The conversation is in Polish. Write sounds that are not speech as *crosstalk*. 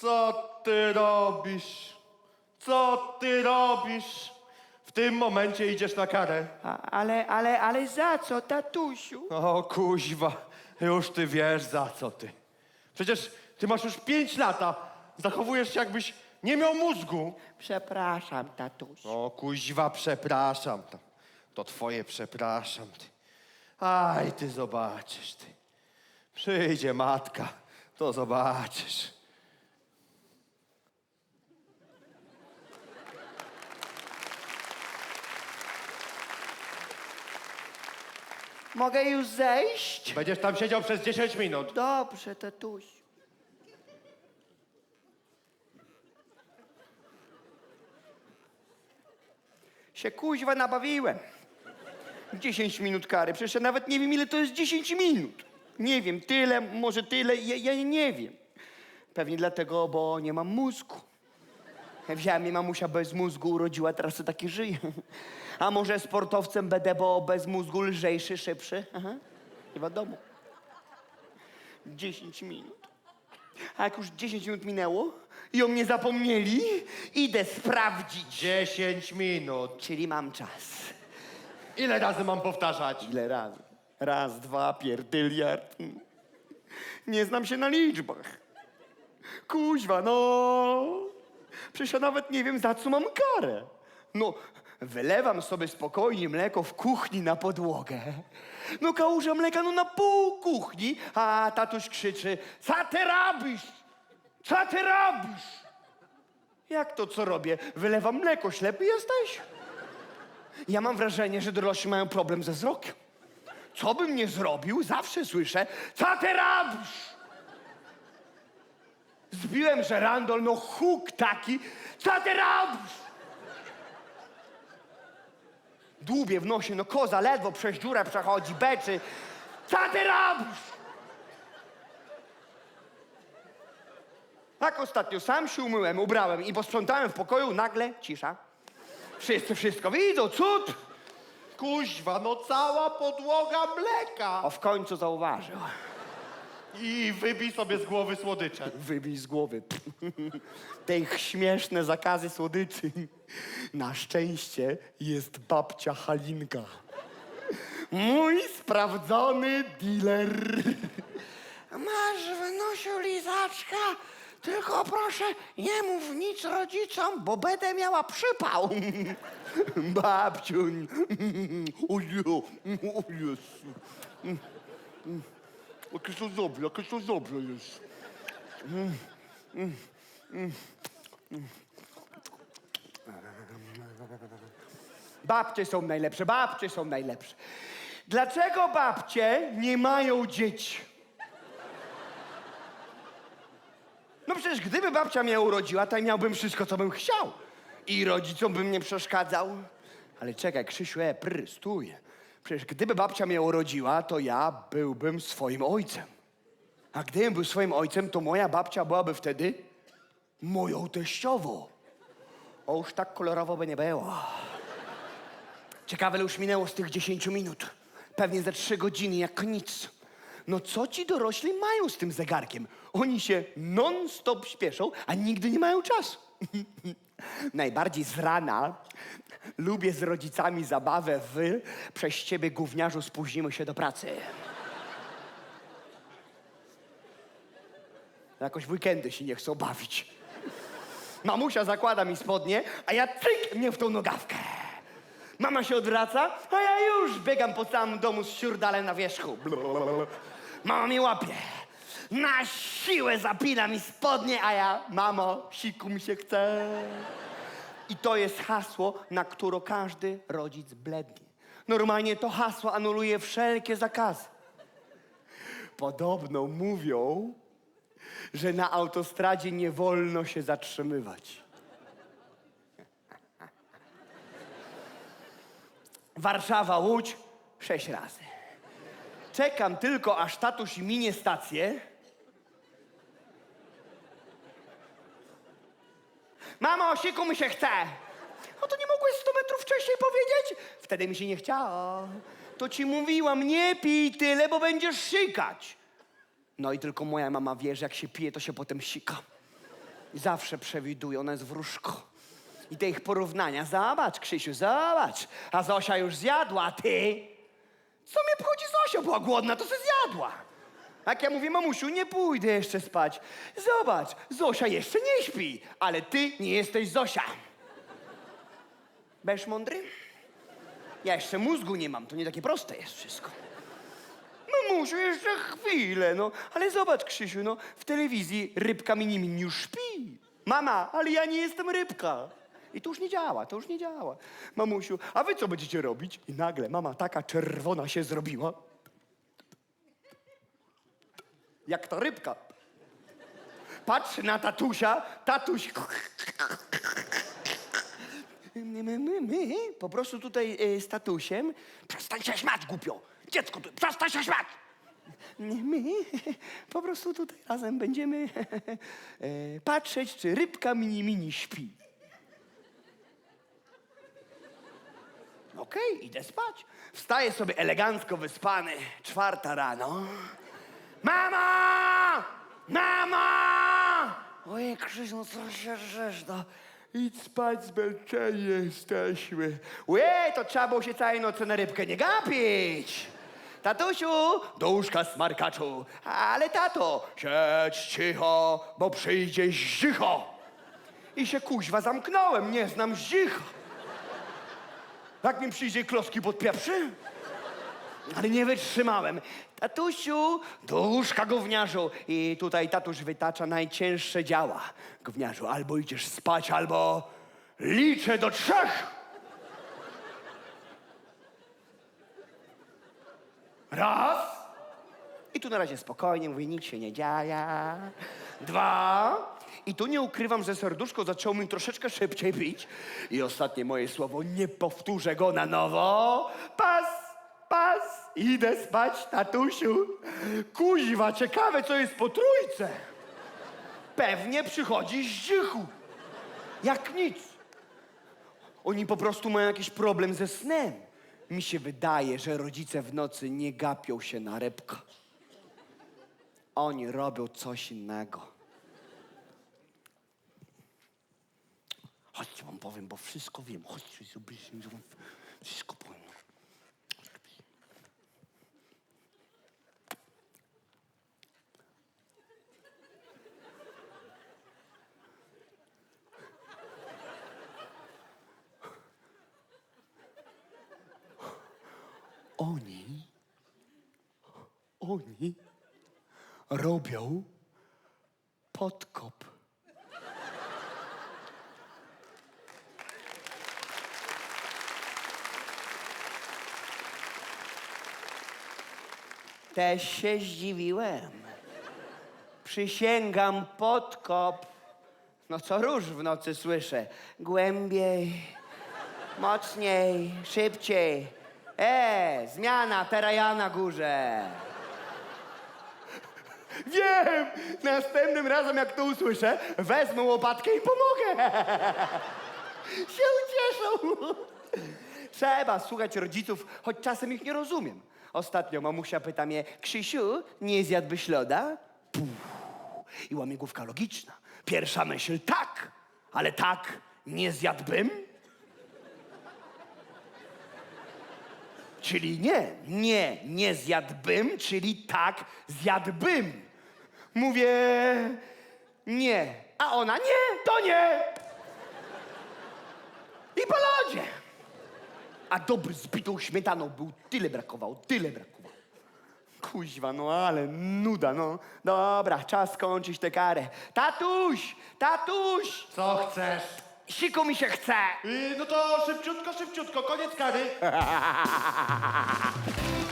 Co ty robisz? Co ty robisz? W tym momencie idziesz na karę. A, ale, ale, ale za co, tatusiu? O kuźwa, już ty wiesz za co ty. Przecież ty masz już pięć lat, a zachowujesz się jakbyś nie miał mózgu. Przepraszam, tatusiu. O kuźwa, przepraszam. To, to twoje przepraszam. Ty. Aj, ty zobaczysz, ty. Przyjdzie matka, to zobaczysz. Mogę już zejść? Będziesz tam siedział przez 10 minut. Dobrze, tatusiu. Się kuźwa nabawiłem. 10 minut kary. Przecież ja nawet nie wiem, ile to jest 10 minut. Nie wiem, tyle, może tyle, ja, ja nie wiem. Pewnie dlatego, bo nie mam mózgu. Wzięła mnie mamusia bez mózgu, urodziła, teraz to taki żyje. A może sportowcem będę, bo bez mózgu lżejszy, szybszy? Aha. Nie wiadomo. 10 minut. A jak już 10 minut minęło i o mnie zapomnieli, idę sprawdzić. 10 minut. Czyli mam czas. Ile razy mam powtarzać? Ile razy? Raz, dwa, pierdyliard. Nie znam się na liczbach. Kuźwa, no. Przecież ja nawet nie wiem, za co mam karę. No, wylewam sobie spokojnie mleko w kuchni na podłogę. No, kałuża mleka, no na pół kuchni, a tatuś krzyczy, co ty robisz? Co ty robisz? Jak to co robię? Wylewam mleko, ślepy jesteś? Ja mam wrażenie, że dorośli mają problem ze wzrokiem. Co bym nie zrobił, zawsze słyszę, co ty robisz? Zbiłem żerandol, no huk taki, co ty robisz? Dłubię w nosie, no koza ledwo przez dziurę przechodzi, beczy. Co ty robisz? Tak ostatnio sam się umyłem, ubrałem i posprzątałem w pokoju, nagle cisza. Wszyscy wszystko widzą, cud! Kuźwa, no cała podłoga mleka. O, w końcu zauważył. I wybij sobie z głowy słodycze. Wybij z głowy. *laughs* Te ich śmieszne zakazy słodyczy. Na szczęście jest babcia Halinka. Mój sprawdzony dealer. Masz w nosiu lizaczka, tylko proszę nie mów nic rodzicom, bo będę miała przypał. *laughs* Babciuń. Oju, *laughs* o Jezu. Jakie to dobre, jakie to dobre jest. Babcie są najlepsze, babcie są najlepsze. Dlaczego babcie nie mają dzieci? No przecież gdyby babcia mnie urodziła, to miałbym wszystko, co bym chciał. I rodzicom bym nie przeszkadzał. Ale czekaj, Krzysiu, e, prr, stój. Przecież gdyby babcia mnie urodziła, to ja byłbym swoim ojcem. A gdybym był swoim ojcem, to moja babcia byłaby wtedy moją teściową. O, już tak kolorowo by nie było. Ciekawe, już minęło z tych 10 minut. Pewnie ze trzy godziny, jak nic. No co ci dorośli mają z tym zegarkiem? Oni się non-stop śpieszą, a nigdy nie mają czasu. *laughs* Najbardziej z rana lubię z rodzicami zabawę w przez ciebie gówniarzu spóźnimy się do pracy. Jakoś w weekendy się nie chcą bawić. Mamusia zakłada mi spodnie, a ja cyk mnie w tą nogawkę. Mama się odwraca, a ja już biegam po całym domu z siurdalem na wierzchu. Mama mi łapie. Na siłę zapina mi spodnie, a ja, mamo, siku mi się chce. I to jest hasło, na które każdy rodzic blednie. Normalnie to hasło anuluje wszelkie zakazy. Podobno mówią, że na autostradzie nie wolno się zatrzymywać. Warszawa, Łódź sześć razy. Czekam tylko, aż tatuś minie stację. Siku mi się chce. No to nie mogłeś 100 metrów wcześniej powiedzieć? Wtedy mi się nie chciało. To ci mówiłam, nie pij tyle, bo będziesz sikać. No i tylko moja mama wie, że jak się pije, to się potem sika. I zawsze przewiduje, ona jest wróżką. I te ich porównania, zobacz, Krzysiu, zobacz. A Zosia już zjadła, a ty? Co mnie obchodzi Zosia? Była głodna, to se zjadła. Jak ja mówię, mamusiu, nie pójdę jeszcze spać. Zobacz, Zosia jeszcze nie śpi, ale ty nie jesteś Zosia. Będziesz mądry? Ja jeszcze mózgu nie mam, to nie takie proste jest wszystko. Mamusiu, jeszcze chwilę, no. Ale zobacz, Krzysiu, no, w telewizji rybka mini mini już śpi. Mama, ale ja nie jestem rybka. I to już nie działa, to już nie działa. Mamusiu, a wy co będziecie robić? I nagle mama taka czerwona się zrobiła. Jak ta rybka. Patrzy na tatusia, tatuś... My, my, my, my, po prostu tutaj y, z tatusiem... Przestań się śmiać, głupio! Dziecko, ty, przestań się śmiać! My po prostu tutaj razem będziemy *laughs* e, patrzeć, czy rybka mini mini śpi. Okej, idę spać. Wstaję sobie elegancko wyspany. Czwarta rano. Mama! Mama! Ojej, Krzysiu, co się rzesz, no. Idź spać, zmęczeni jesteśmy. Łe, to trzeba było się całej nocy na rybkę nie gapić. Tatusiu, do łóżka smarkaczu. Ale tato, siedź cicho, bo przyjdzie zdzicho. I się kuźwa zamknąłem, nie znam zdzicha. Jak mi przyjdzie kloski pod pieprzy? Ale nie wytrzymałem. Tatusiu, do łóżka gówniarzu. I tutaj tatuś wytacza najcięższe działa. Gówniarzu, albo idziesz spać, albo liczę do trzech. Raz. I tu na razie spokojnie, mówię, nic się nie dzieje. Dwa. I tu nie ukrywam, że serduszko zaczęło mi troszeczkę szybciej bić. I ostatnie moje słowo, nie powtórzę go na nowo. Pas, idę spać, tatusiu. Kuźwa, ciekawe, co jest po trójce. Pewnie przychodzi z dzichu. Jak nic. Oni po prostu mają jakiś problem ze snem. Mi się wydaje, że rodzice w nocy nie gapią się na rybkę. Oni robią coś innego. Chodźcie wam powiem, bo wszystko wiem. Chodźcie, zobaczcie, że wam wszystko powiem. Oni, oni robią podkop. Też się zdziwiłem. Przysięgam, podkop. No co róż w nocy słyszę. Głębiej, mocniej, szybciej. E, zmiana, teraz ja na górze. Wiem! Następnym razem, jak to usłyszę, wezmę łopatkę i pomogę. *laughs* się ucieszą. Trzeba słuchać rodziców, choć czasem ich nie rozumiem. Ostatnio mamusia pyta mnie, Krzysiu, nie zjadłbyś loda? Puf. I łamigłówka logiczna. Pierwsza myśl, tak, ale tak nie zjadłbym. Czyli nie, nie, nie zjadłbym, czyli tak zjadłbym. Mówię, nie, a ona nie, to nie. I po lodzie. A dobry z bitą śmietaną był, tyle brakowało, tyle brakowało. Kuźwa, no ale nuda, no. Dobra, czas skończyć tę karę. Tatuś, tatuś, Co chcesz? Siku mi się chce. Yy, no to szybciutko, szybciutko, koniec kary. *laughs*